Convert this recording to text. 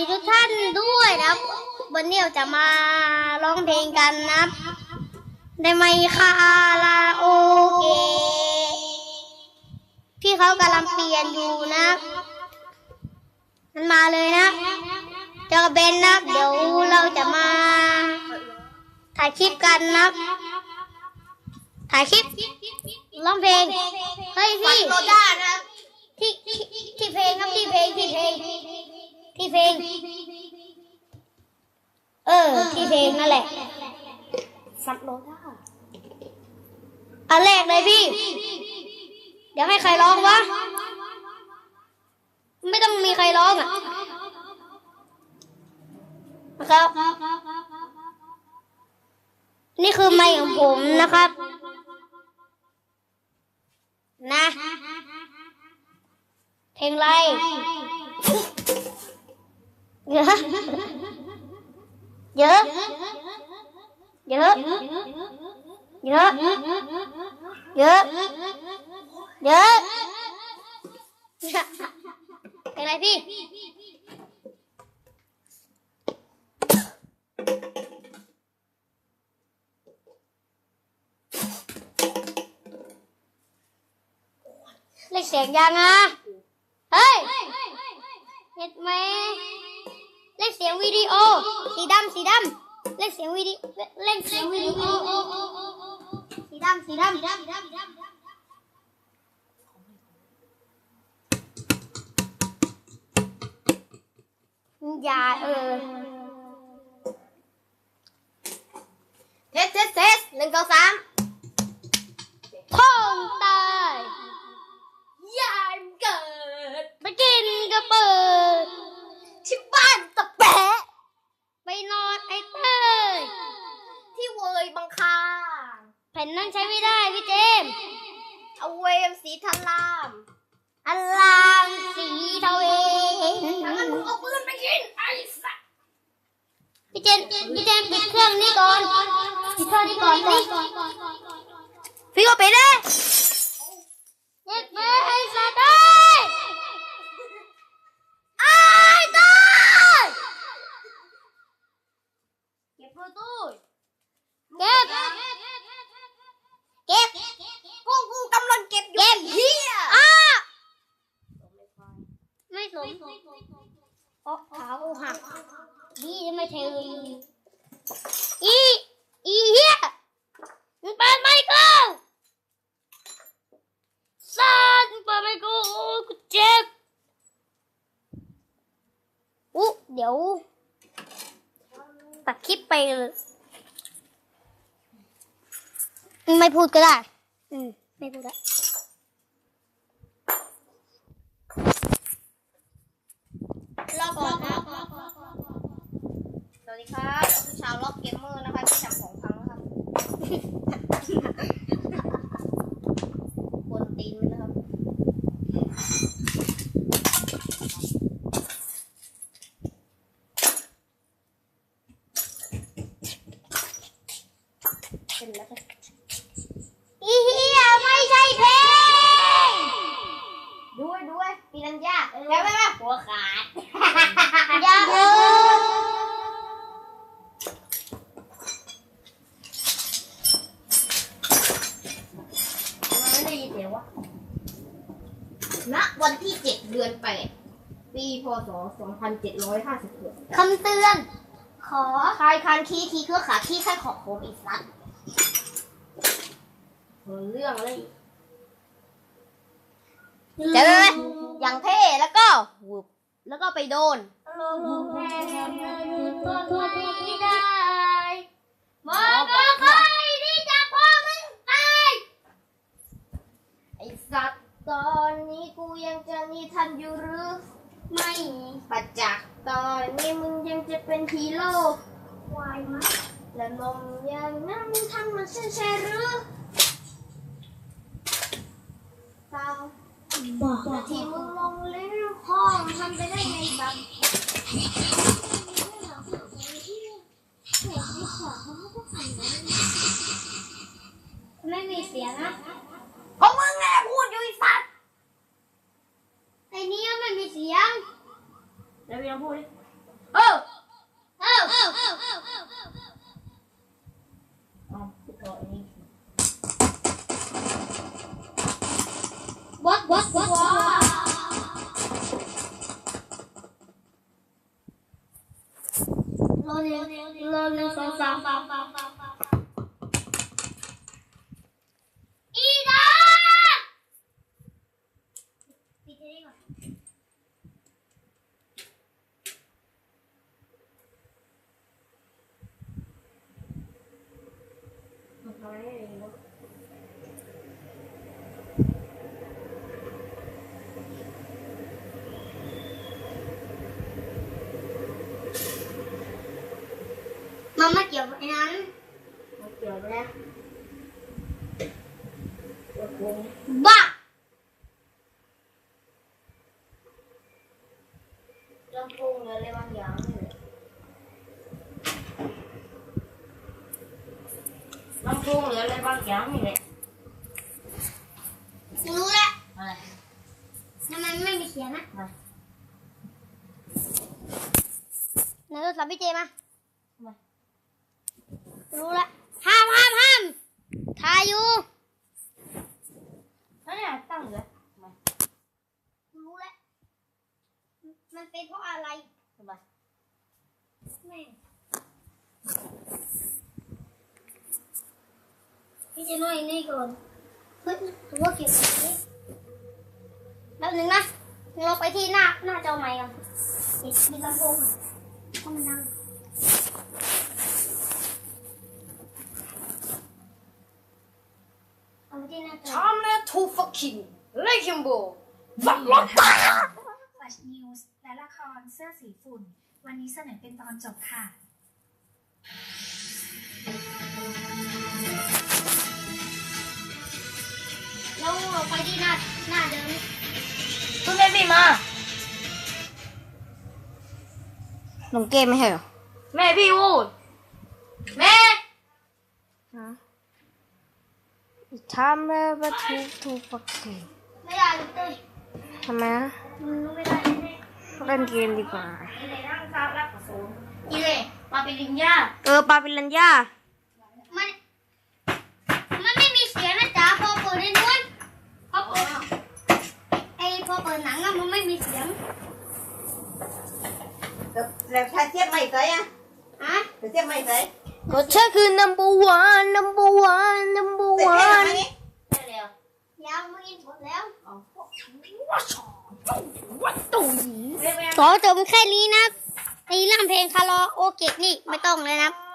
ดีทุกท่านด้วยนะครับวันนี้เราจะมาร้องเพลงกันนะครับได้ไหมคาราโอเกะพี่เขากำลังเปลี่ยนอยู่นะครับมันมาเลยนะเจอกับเบนนะครับเดี๋ยวเราจะมา ถ่ายคลิปกันนะครับถ่ายคลิปร้องเพลงเฮ้ยพี่โรด้านะครับที่ที่ที่เพลงครับที่เพลงที่เพลง ที่เพลง เออ ที่เพลงนั่นแหละฟัดโรด้าอันแรกเลยพี่ เดี๋ยวให้ใครร้องวะ ไม่ต้องมีใครร้องอะนะครับ นี่คือไมค์ของผมนะครับ นะ เพลงอะไร เยอะเยอะเยอะเเล่นเสียงวิดีโอ สีดำสีดำเล่นเสียงวิดีเล่นเสียงวิดีโอสีดำสีดำสีดำสีดำสีดำอย่าเออเทสเทสเทสหนึ่งสองสามพ่องตายยายเกิดไปกินกระเปิด ที่บ้านตะแปะ ไปนอนไอ้เต้ย ที่เวยบังคา แผ่นนั้นใช้ไม่ได้พี่เจมส์เอาเวมสีทันลามอลามสีเทาเองทั้งนั้นมึงเอาปืนไปยิงไอ้สัสพี่เจมส์พี่เจมส์ปิดเครื่องนี้ก่อนปิดเครื่องนี้ก่อนสิพี่ก็ไปได้ เย็ดไปไอ้สัตว์เอ้ย ไอ้ตายเก็บประตู เก็บเก็บ พวกกูกำลังเก็บอยู่เฮีย อ้าไม่สมเพราะขากูหัก ดีจะไม่เทอีอีเหี้ยมึงเปิดไมค์กูสัตว์มึงเปิดไมค์กูโอ้กูเจ็บอุ๊เดี๋ยวตัดคลิปไปเลยไม่พูดก็ได้ อืม ไม่พูดละ รอก่อนนะ ครับคือชาวล็อกเกมเมอร์นะคะที่ทำของพังนะครับกวนตีนนะครับ เป็นแล้วกัน อีเหี้ยไม่ใช่เพลง ด้วยด้วยปีนันยาแม่แม่แม่หัวขาด อย่าเออ ไม่ได้ยินเสียงวะณ วันที่เจ็ดเดือนแปดปีพศสองพันเจ็ดร้อยห้าสิบหกคำเตือน ขอคายคานคีทีเครือขาที่แค่ขอบโคนอีกสัตว์เรื่องอะไรอีกเจอไหมอย่างเท่แล้วก็วุบแล้วก็ไปโดนบอกกับใครที่จะพ่อมึงตาย ไอสัตว์ตอนนี้กูยังจะมีทันอยู่หรือ ไม่ ประจักษ์ตอนนี้มึงยังจะเป็น ฮีโร่วายมั้และนมอย่างนั้นมึงทำมันใช่ใช่หรือเปล่าบอกแต่ที่มึงลงเล่นห้องทำไปได้ไงบังไม่มีเสียงนะเพราะมึงแน่พูดอยู่ไอ้สัตว์ไอ้เนี้ยไม่มีเสียง เดี๋ยวพี่ลองพูดดิ วัดวัดวัดร อหนึ่งรอหนึ่งสองสามอีดาปิดเทปก่อนมันทำให้เองวะมั รู้แล้วห้ามห้ามห้ามถ่ายอยู่แล้วเนี่ยตั้งเหรอมารู้แล้ว มันเป็นเพราะอะไรทำไมแม่งพี่เจน้อยนี่ก่อนเฮ้ยตัวเก็บไว้นี่แป๊บนึงนะเราไปที่หน้าหน้าจอใหม่ก่อนปิดปิดลำโพงก่อนเพราะมันดัง เอาไปที่หน้าจอ ทำเนี่ยทูฟัก คิงเลคิมโบฟักล็อกตา Flash News และละครเสื้อสีฝุ่น วันนี้เสนอเป็นตอนจบค่ะ แล้วเราไปที่หน้าหน้าเดิมคุณแม่พี่มาลงเกมไม่ใช่เหรอแม่พี่วูดแม่ ทำแบบว่าทุกทุกปักเกมไม่ได้เลยเต้ยทำไมนะมึงรู้ไม่ได้แน่เล่นเกมดีกว่าอีเลยนั่งซับรักกับโซนอีเลยมาเป็นลิงย่าเออปลาเป็นลัญญาๆมันมันไม่มีเสียงนะจ๊ะพอเปิดในนู้นพอเปิดไอพอเปิดหนังอะมันไม่มีเสียงแล้วถ้าเทียบไม่ใส่อะฮะถ้าเทียบไม่ใส่ ก็เธอคือ number one number one number ใส่แค่ one ไหนนี่ได้แล้วยังไม่กินหมดแล้วเรียกแม่ขอจบแค่นี้นะไอ้ร่ำเพลงคาราโอเกะนี่ไม่ต้องเลยนะอ